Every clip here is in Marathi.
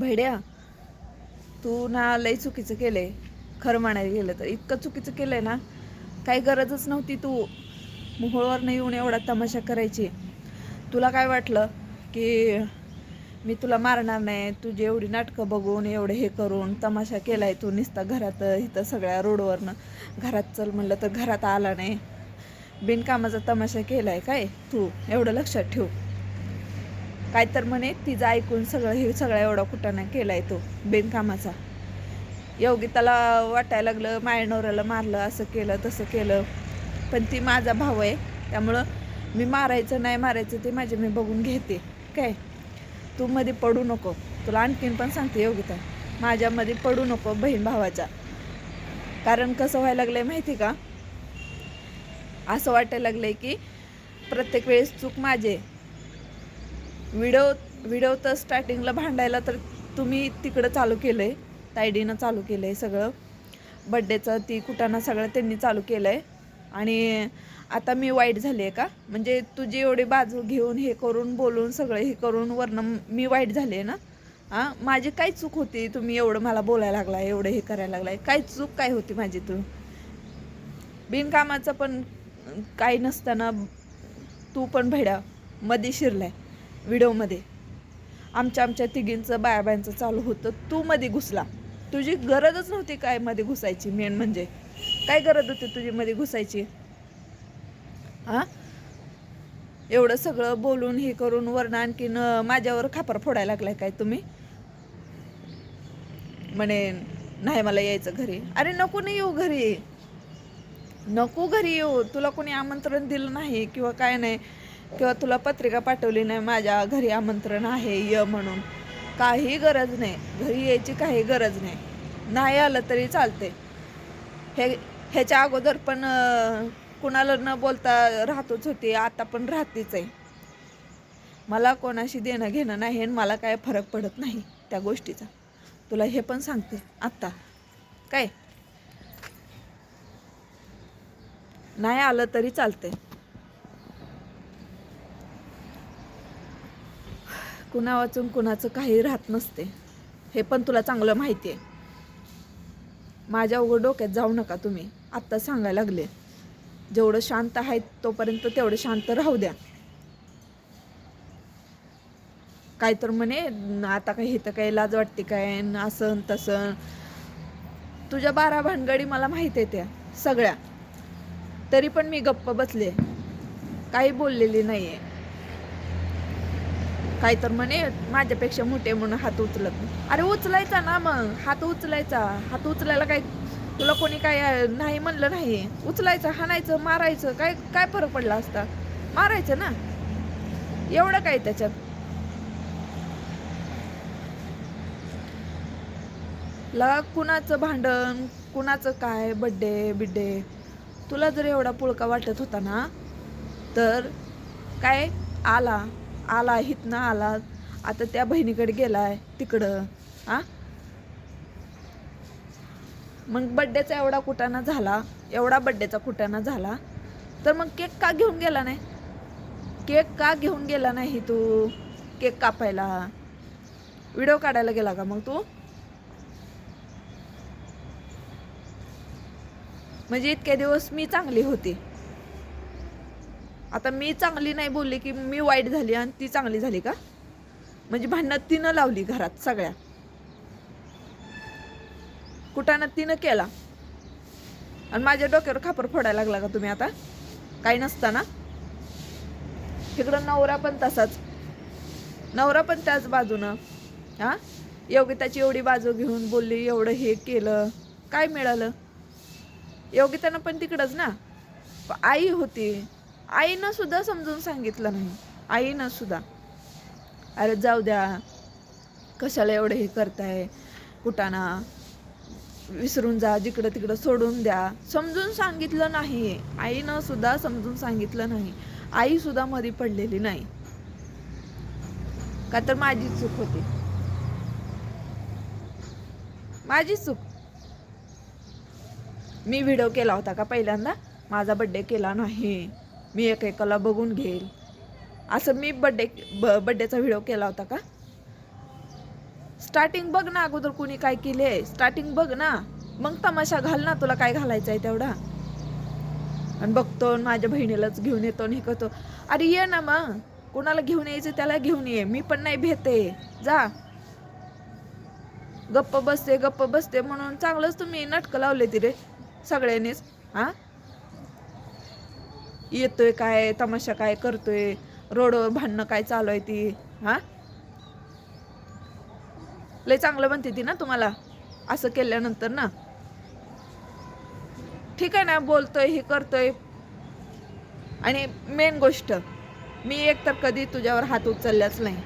भैड्या तू ना लई चुकीचं केलंय. खरं म्हणायला गेलं तर. इतकं चुकीचं केलं आहे ना काही गरजच नव्हती तू. मोहोळवरनं येऊन एवढा तमाशा करायची. तुला काय वाटलं की मी तुला मारणार नाही? तुझी एवढी नाटकं बघून एवढे हे करून तमाशा केलाय तू नुसता घरात इथं सगळ्या रोडवरनं. घरात चल म्हणलं तर घरात आला नाही. बिनकामाचा तमाशा केलाय काय तू? एवढं लक्षात ठेव. काय तर म्हणे तिचं ऐकून सगळं हे सगळा एवढा कुटाणा आहे तो बिनकामाचा. योगिताला वाटायला लागलं माया नवऱ्याला मारलं असं केलं तसं केलं. पण ती माझा भाऊ आहे त्यामुळं मी मारायचं नाही मारायचं ते माझे मी बघून घेते. काय? तू मध्ये पडू नको. तुला आणखीन पण सांगते योगिता माझ्यामध्ये पडू नको बहीण भावाचा. कारण कसं व्हायला लागलं आहे माहिती का? असं वाटायला लागलं आहे की प्रत्येक वेळेस चूक माझे व्हिडिओ व्हिडिओ तर स्टार्टिंगला भांडायला तर तुम्ही तिकडं चालू केलं आहे तायडीनं चालू केलं आहे सगळं. बड्डेचं ती कुटाणा सगळं त्यांनी चालू केलं आहे आणि आता मी वाईट झाली आहे का? म्हणजे तुझी एवढी बाजू घेऊन हे करून बोलून सगळं हे करून वरनं मी वाईट झाली आहे ना? हां? माझी काय चूक होती तुम्ही एवढं मला बोलायला लागलाय एवढं हे करायला लागलाय? काय चूक काय होती माझी तू? बिनकामाचं पण काही नसताना तू पण भेड्या मध्ये शिरलाय. व्हिडिओमध्ये आमच्या आमच्या तिघींचं बायाबायांचं चालू होतं. तू मध्ये घुसला. तुझी गरजच नव्हती काय मध्ये घुसायची मेन म्हणजे. काय गरज होती तुझी मध्ये घुसायची? हां एवढं सगळं बोलून हे करून वरनं आणखीन माझ्यावर खापर फोडायला लागलाय काय तुम्ही? म्हणे नाही मला यायचं घरी. अरे नको नाही येऊ घरी. नको घरी येऊ. तुला कोणी आमंत्रण दिलं नाही किंवा काय नाही. किंवा तुला पत्रिका पाठवली नाही माझ्या घरी आमंत्रण आहे य म्हणून. काही गरज नाही. घरी यायची काही गरज नाही. नाही आलं तरी चालते हे ह्याच्या अगोदर पण कुणाला न बोलता राहतोच होती आता पण राहतेच आहे. मला कोणाशी देणं घेणं नाही आणि मला काय फरक पडत नाही त्या गोष्टीचा. तुला हे पण सांगते आत्ता. काय? नाही आलं तरी चालते कुणा वाचून कुणाचं काही राहत नसते. हे पण तुला चांगलं माहिती आहे. माझ्या उघड डोक्यात जाऊ नका तुम्ही. आत्ता सांगायला लागले. जेवढं शांत आहे तोपर्यंत तेवढं शांत राहू द्या. काय तर म्हणे आता काही इथं काही लाज वाटते काय असं तसं. तुझ्या बारा भानगडी मला माहीत आहे त्या सगळ्या. तरी पण मी गप्प बसले. काही बोललेली नाही आहे काय तर म्हणे माझ्यापेक्षा मोठे म्हणून हात उचलत अरे उचलायचा ना मग. हात उचलायचा. हात उचलायला काय तुला कोणी काय नाही म्हणलं नाही. उचलायचं हाणायचं मारायचं काय काय फरक पडला असता? मारायचं ना. एवढं काय त्याच्यात? ला कुणाचं भांडण? कुणाचं काय? बड्डे बिड्डे? तुला जर एवढा पुळका वाटत होता ना तर काय? आला. आला हितनं आला. आता त्या बहिणीकडे गेलाय तिकडं. आ? मग बड्डेचा एवढा कुटाणा झाला एवढा बड्डेचा कुटाणा झाला तर मग केक का घेऊन गेला नाही? केक का घेऊन गेला नाही तू? केक कापायला. व्हिडिओ काढायला गेला का मग तू? म्हणजे इतके दिवस मी चांगली होती. आता मी चांगली नाही बोलली की मी वाईट झाली आणि ती चांगली झाली का? म्हणजे भांडणं तिनं लावली घरात सगळ्या. कुटाणा तिनं केला. आणि माझ्या डोक्यावर खापर फोडायला लागला का तुम्ही आता? काही नसताना. इकडं नवरा पण तसाच. नवरा पण त्याच बाजूनं. हां? योगिताची एवढी बाजू घेऊन बोलली एवढं हे केलं. काय मिळालं? योगितानं पण तिकडंच ना. आई होती. आईनं सुद्धा समजून सांगितलं नाही. आईनं सुद्धा. अरे जाऊ द्या. कशाला एवढं हे करताय? कुटाणा. विसरून जा. जिकडं तिकडं सोडून द्या. समजून सांगितलं नाही. आईनं सुद्धा समजून सांगितलं नाही. आई सुद्धा मध्ये पडलेली नाही. का तर माझी चूक होती. माझी चूक. मी व्हिडिओ केला होता का पहिल्यांदा? माझा बड्डे केला नाही. मी एकेकाला बघून घेईल. असं मी बड्डे ब बड्डेचा व्हिडिओ केला होता का? स्टार्टिंग बघ ना अगोदर कुणी काय केले. स्टार्टिंग बघ ना. मग तमाशा घाल ना तुला काय घालायचं आहे तेवढा. आणि बघतो आणि माझ्या बहिणीलाच घेऊन येतो आणि हे करतो. अरे ये ना मग. कोणाला घेऊन यायचं त्याला घेऊन ये. मी पण नाही भेटते. जा. गप्प बसते गप्प बसते म्हणून चांगलंच तुम्ही नाटकं लावले ती रे सगळ्यांनीच. हा? येतोय काय तमाशा काय करतोय रोडवर भांडणं काय चालू आहे ती हा? लय चांगलं म्हणते ती ना तुम्हाला असं केल्यानंतर ना? ठीक आहे ना बोलतोय हे करतोय. आणि मेन गोष्ट मी एकतर कधी तुझ्यावर हात उचलल्याच नाही.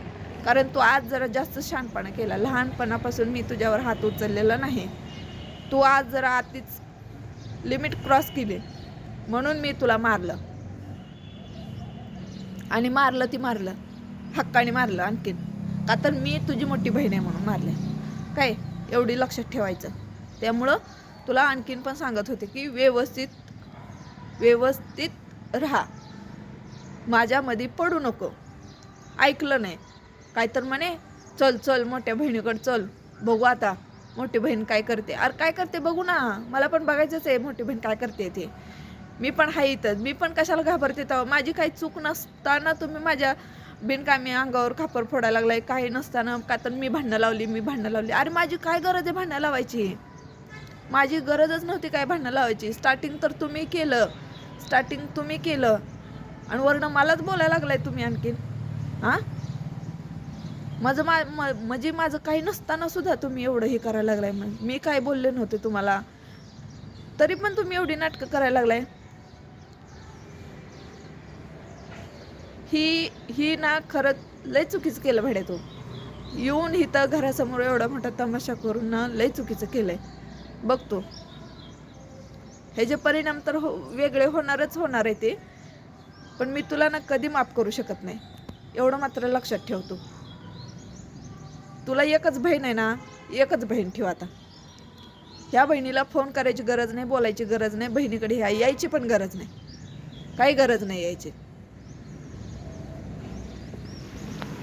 कारण तू आज जरा जास्त शहाणपणा केला. लहानपणापासून मी तुझ्यावर हात उचललेला नाही. तू आज जरा आतीच लिमिट क्रॉस केली. म्हणून मी तुला मारलं. आणि मारलं ती मारलं. हक्काने मारलं आणखीन. का तर मी तुझी मोठी बहीण आहे म्हणून मारले. काय? एवढी लक्षात ठेवायचं. त्यामुळं तुला आणखीन पण सांगत होते की व्यवस्थित व्यवस्थित राहा. माझ्यामध्ये पडू नको. ऐकलं नाही. काय तर म्हणे चल चल मोठ्या बहिणीकडे चल. बघू आता मोठी बहीण काय करते. अरे काय करते? बघू ना. मला पण बघायचंच आहे मोठी बहीण काय करते ते. मी पण आहे इथं मी पण कशाला घाबरते तेव्हा? माझी काही चूक नसताना तुम्ही माझ्या बिनकामी अंगावर खापर फोडायला लागलाय. काही नसताना का तर मी भांडणं लावली मी भांडणं लावली. अरे माझी काय गरज आहे भांडणं लावायची? माझी गरजच नव्हती काय भांडणं लावायची. स्टार्टिंग तर तुम्ही केलं. स्टार्टिंग तुम्ही केलं. आणि वरनं मलाच बोलायला लागलाय तुम्ही आणखीन. हां? माझं मा म- म्हणजे माझं काही नसताना सुद्धा तुम्ही एवढं हे करायला लागलाय मी काय बोलले नव्हते तुम्हाला? तरी पण तुम्ही एवढी नाटकं करायला लागलाय. ही ही ना खरंच लय चुकीचं केलं भाड्या तू. येऊन इथं घरासमोर एवढा मोठा तमाशा करून ना लय चुकीचं केलंय. बघतो ह्याचे परिणाम तर हो वेगळे होणारच होणार आहे ते. पण मी तुला ना कधी माफ करू शकत नाही. एवढं मात्र लक्षात ठेवतो तुला एकच बहीण आहे ना एकच बहीण ठेव आता. ह्या बहिणीला फोन करायची गरज नाही बोलायची गरज नाही बहिणीकडे ह्या यायची पण गरज नाही. काही गरज नाही यायची.